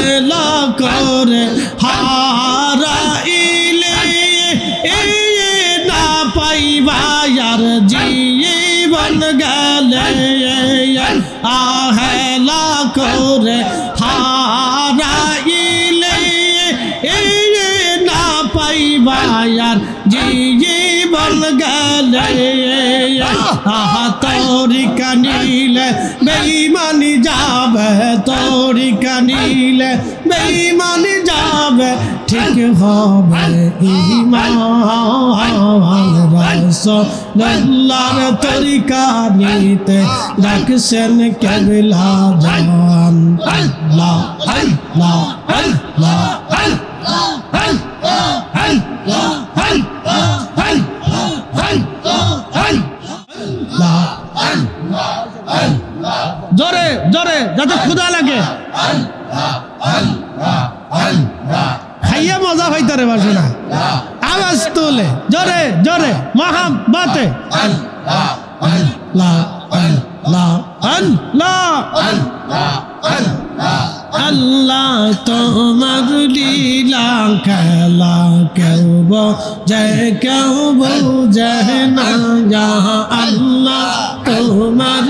হেলা করে, হারাইলে না পাইবা আর জীবন গেলে আহেলা করে, হারাইলে না পাইবা আর জীবন গেলে আহা তোরি কানিলে বেইমানি যাবে তোরি কানিলে বেইমানি যাবে ঠিক হবে ইমান রসোল্লাহর তরিকা নিতে রাখছেন কেবলা জান আল্লাহ আল্লাহ আল্লাহ জোরে যাতে ক্ষুদা লাগে। খাইয়া মজা পাইতারে বাসে না। আওয়াজ তোলে, জোরে জোরে মহাব্বতে আল্লাহ আল্লাহ তোমার লীলা খেলা কেউ বোঝে কেউ বোঝে না। আল্লাহ তোমার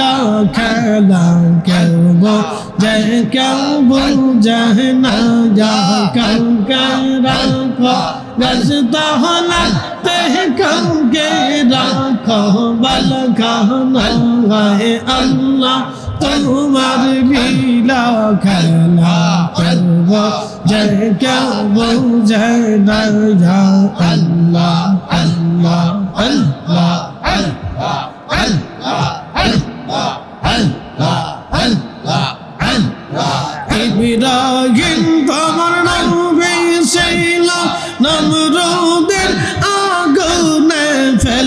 লীলা খেলা কেউ বোঝে কেউ বোঝে না যাহা কাউকে রাখো গজতা হলা তে কাউকে রাখো বল খানা গায়ে আল্লাহ তোমার লীলা খেলা করব জয় কেউ জয় না যা আল্লাহ আল্লাহ আল্লাহ।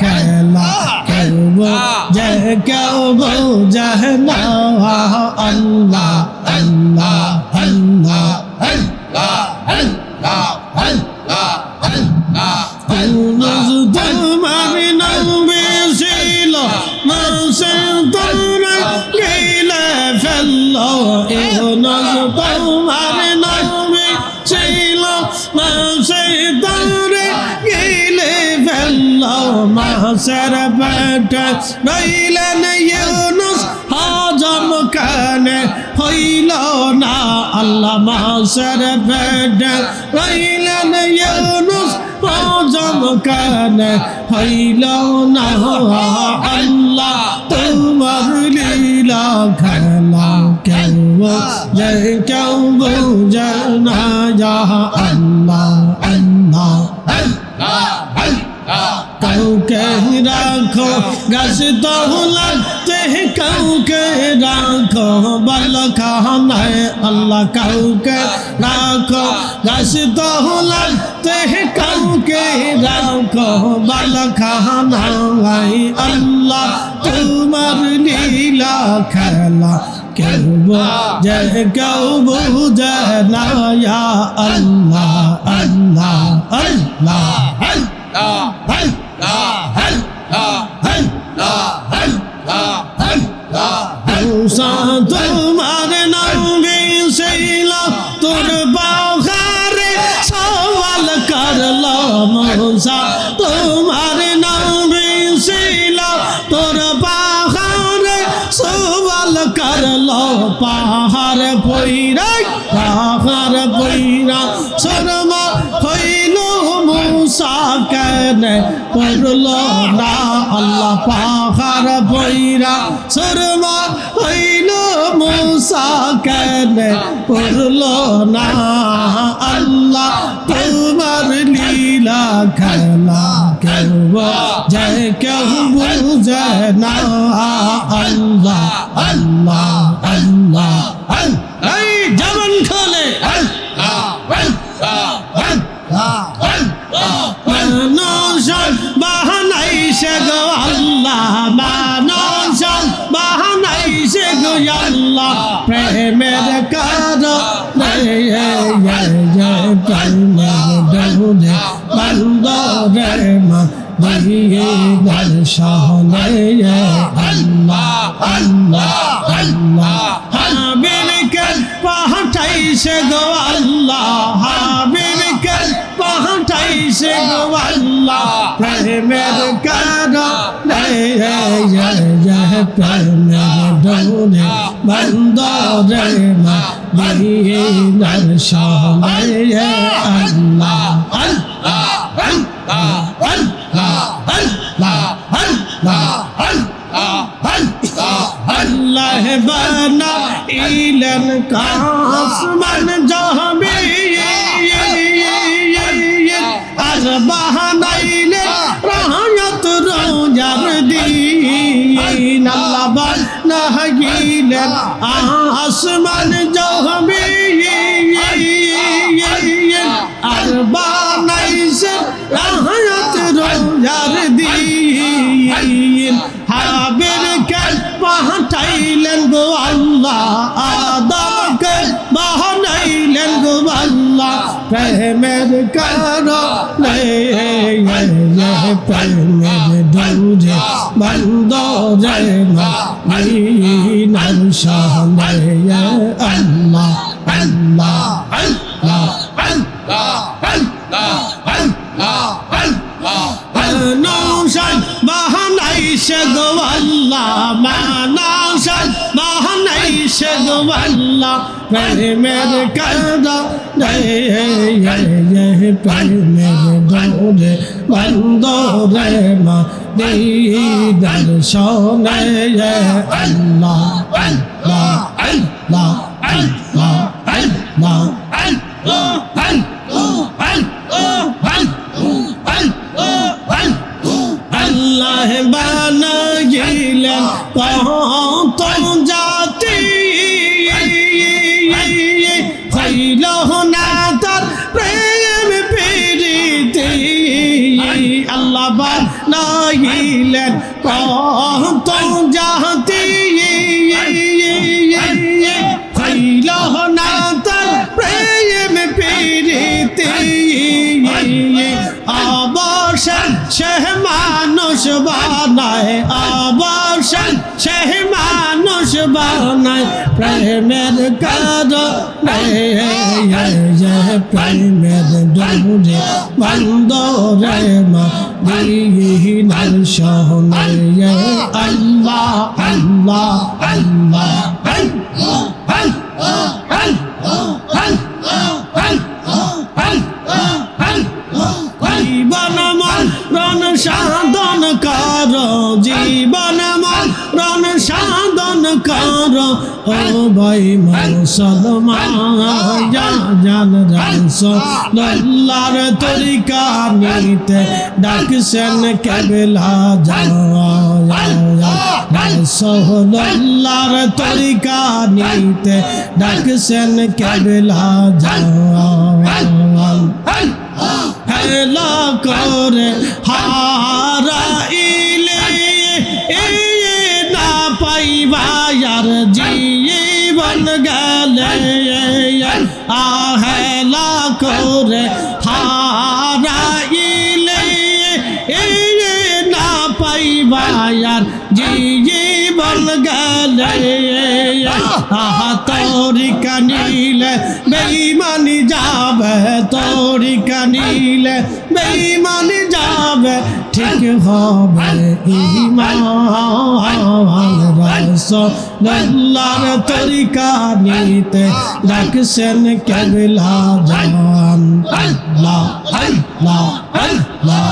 খেলা কেউ যে কেউ বোঝে না আল্লাহ আল্লাহ আল্লাহ তোমার নবী ছিল মাসে তোমরা গেলে ফেলল এহনজ তোমার নবী ছিল মাসে তোমরা মাসের পেট রইলেন ইউনুস। হজম কানে হইল না আল্লাহ মাসের পেট রইলেন ইউনুস। হজম কানে হইল না আল্লাহ। তোমার লীলা খেলা কেউ কেউ বুঝে না। যা আল্লাহ আল্লাহ। কাউকে রাখো গাছ তহলাতে কাউকে রাখো বল খানায় আল্লাহ কাউকে রাখো গাছ তহলাতে কাউকে রাখো বল খানায় আল্লাহ তোমার লীলা খেলা কেউ যে কেউ বুঝে না, ইয়া আল্লাহ আল্লাহ আল্লাহ মৌসা তোমার নবী ছিল তোর বাহারে সওয়াল করল মৌসা। তোমার নবী ছিল তোর বাহারে সওয়াল করল পাহাড় পইরা কেন পড়ল না আল্লাহ পাহাড় পইরা শর্মা হইল মৌসা কেন, পড়ল না আল্লাহ তোমার লীলা খেলা। কেউ যে কেউ বুঝে না আল্লাহ আল্লাহ আল্লাহ এই রে মদিনার শানে আল্লাহ আল্লাহ আল্লাহ হাবিবকে পাঠাইছে গো আল্লাহ হাবিবকে পাঠাইছে গো আল্লাহ প্রেমের কারণে প্রেমের ডোরে বন্দরে মদিনার শানে আল্লাহ আল্লাহ আল্লাহ আল্লাহ আল্লাহ আল্লাহ আল্লাহ বানা ইলন কাসমান জহবে আর বাহানাইলে রাহত রোজার দিন। আল্লাহ বানা ইলন আসমান জহবে পাঠাইলেন গো আল্লাহ আদাকে বাহানাইলেন গো আল্লাহ প্রেমের কারণে প্রেমের দৌড়ে বন্ধ রে মদিনার শানে আল্লাহ আল্লাহ আল্লাহ নৌশান বাহানাইছে গো আল্লাহ মানাশান বাহানাইছে গো আল্লাহ প্রেমের কাদা প্রেমের দৌড়ে বন্ধ রে মা হইল না তার প্রেম প্রীতি। আল্লাহ বানাইলেন কত জাতি। হইল না তার প্রেম প্রীতি। অবসর সে মানুষ বানায় অবসর সেই মানুষ বানায় প্রেমের কার প্রেমের ডুরে বন্ধ রে মা মদিনার শহনে আল্লাহ আল্লাহ আল্লাহ। জীবন রাস লল্লার তরিকা নিতে ডাকছেন কেবলা রাসলার তরিকা নিতে ডাকছেন কেবলা হেলা করে হারাইলে না পাইবার জীবন গেলে আহেলা করে হারাইলে না পাইবায়ার জীবন গেলে আহা তরিকা নিলে বেইমানি যাবে তরিকা নিলে বেইমানি যাবে ঠিক হবে ইমান রসল্লার তরিকা নিতে রাখছেন কেবলা জান আল্লাহ আল্লাহ আল্লাহ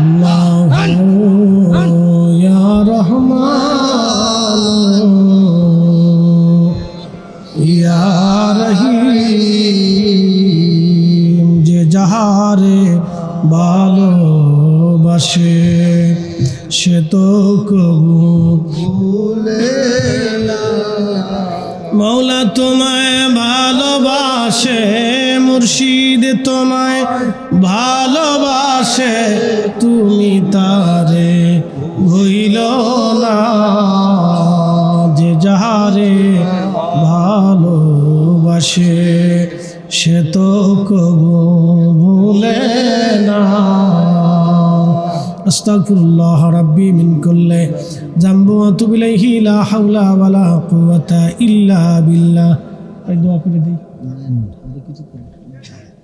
啊 মৌলা তোমায় ভালোবাসে, মুর্শিদ তোমায় ভালোবাসে, তুমি তারে ভইল না। যে যাহারে ভালোবাসে, সে তো কবু ভুলে না। আস্তাগফিরুল্লাহ রাব্বি মিন কুল্লি জামবু ওয়া আতুবু ইলাইহি, লা হাওলা ওয়া লা কুওয়াতা ইল্লা বিল্লাহ। এই দোয়া করে দিই।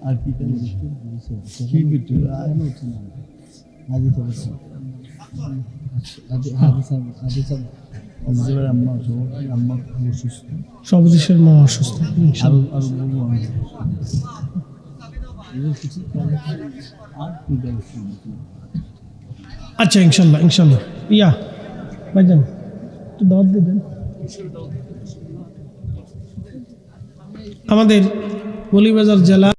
আর কি সবজিশের মা অসুস্থ আর কি আচ্ছা ইনশাল্লাহ ইনশাল্লাহ। ইয়া ভাইজান একটু দাওয়াত দিয়ে দেন। আমাদের বলিবাজার জেলা